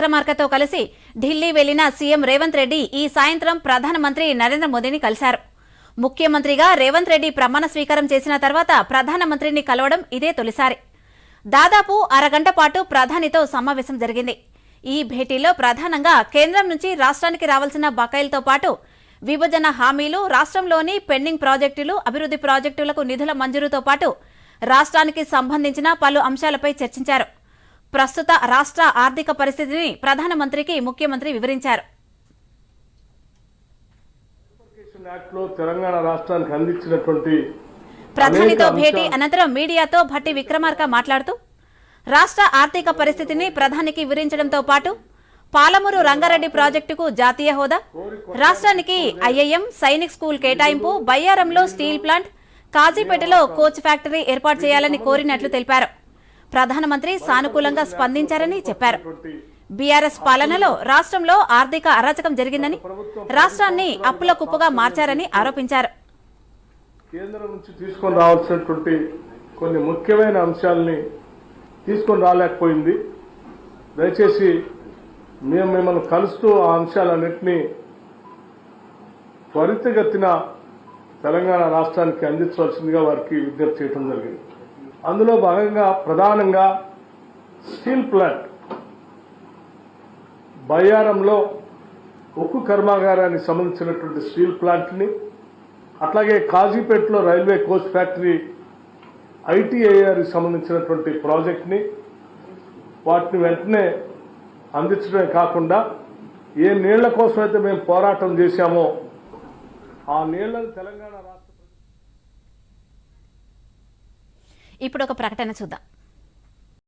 విక్రమార్కతో కలిసి ఢిల్లీ వెళ్ళిన సీఎం రేవంత్ రెడ్డి ఈ సాయంత్రం ప్రధానమంత్రి నరేంద్ర మోదీని కలిశారు. ముఖ్యమంత్రిగా రేవంత్ రెడ్డి ప్రమాణ స్వీకారం చేసిన తర్వాత ప్రధానమంత్రిని కలవడం ఇదే తొలిసారి. దాదాపు అరగంట పాటు ప్రధానితో సమావేశం జరిగింది. ఈ భేటీలో ప్రధానంగా కేంద్రం నుంచి రాష్ట్రానికి రావాల్సిన బకాయిలతో పాటు విభజన హామీలు రాష్ట్రంలోని పెండింగ్ ప్రాజెక్టులు అభివృద్ధి ప్రాజెక్టులకు నిధుల మంజూరుతో పాటు రాష్ట్రానికి సంబంధించిన పలు అంశాలపై చర్చించారు. ప్రస్తుత రాష్ట్ర ఆర్థిక పరిస్థితిని ప్రధానమంత్రికి ముఖ్యమంత్రి వివరించారు. ప్రధానితో భేటీ అనంతరం మీడియాతో భట్టి విక్రమార్క మాట్లాడుతూ రాష్ట్ర ఆర్థిక పరిస్థితిని ప్రధానికి వివరించడంతో పాటు పాలమూరు రంగారెడ్డి ప్రాజెక్టుకు జాతీయ హోదా రాష్ట్రానికి ఐఐఎం సైనిక్ స్కూల్ కేటాయింపు బయ్యారంలో స్టీల్ ప్లాంట్ కాజీపేటలో కోచ్ ఫ్యాక్టరీ ఏర్పాటు చేయాలని కోరినట్లు తెలిపారు. ప్రధానమంత్రి సానుకూలంగా స్పందించారని చెప్పారు. బీఆర్ఎస్ పాలనలో రాష్ట్రంలో ఆర్థిక అరాచకం జరిగిందని రాష్ట్రాన్ని అప్పుల కుప్పగా మార్చారని ఆరోపించారు. కేంద్రం నుంచి తీసుకొని రావాల్సినటువంటి కొన్ని ముఖ్యమైన అంశాలని తీసుకొని రాలేకపోయింది. దయచేసి మేము మిమ్మల్ని కలుస్తూ ఆ అంశాలన్నింటినీ త్వరితగతిన తెలంగాణ రాష్ట్రానికి అందించవలసిందిగా వారికి విజ్ఞప్తి చేయడం జరిగింది. అందులో భాగంగా ప్రధానంగా స్టీల్ ప్లాంట్. బయ్యారంలో ఉక్కు కర్మాగారానికి సంబంధించినటువంటి స్టీల్ ప్లాంట్ని అట్లాగే కాజీపేటలో రైల్వే కోచ్ ఫ్యాక్టరీ ఐటీఐఆర్కి సంబంధించినటువంటి ప్రాజెక్ట్ని వాటిని వెంటనే అందించడమే కాకుండా ఏ నీళ్ళ కోసం అయితే మేము పోరాటం చేశామో ఆ నీళ్ళను తెలంగాణ రాష్ట్ర ఇప్పుడు ఒక ప్రకటన చూద్దాం.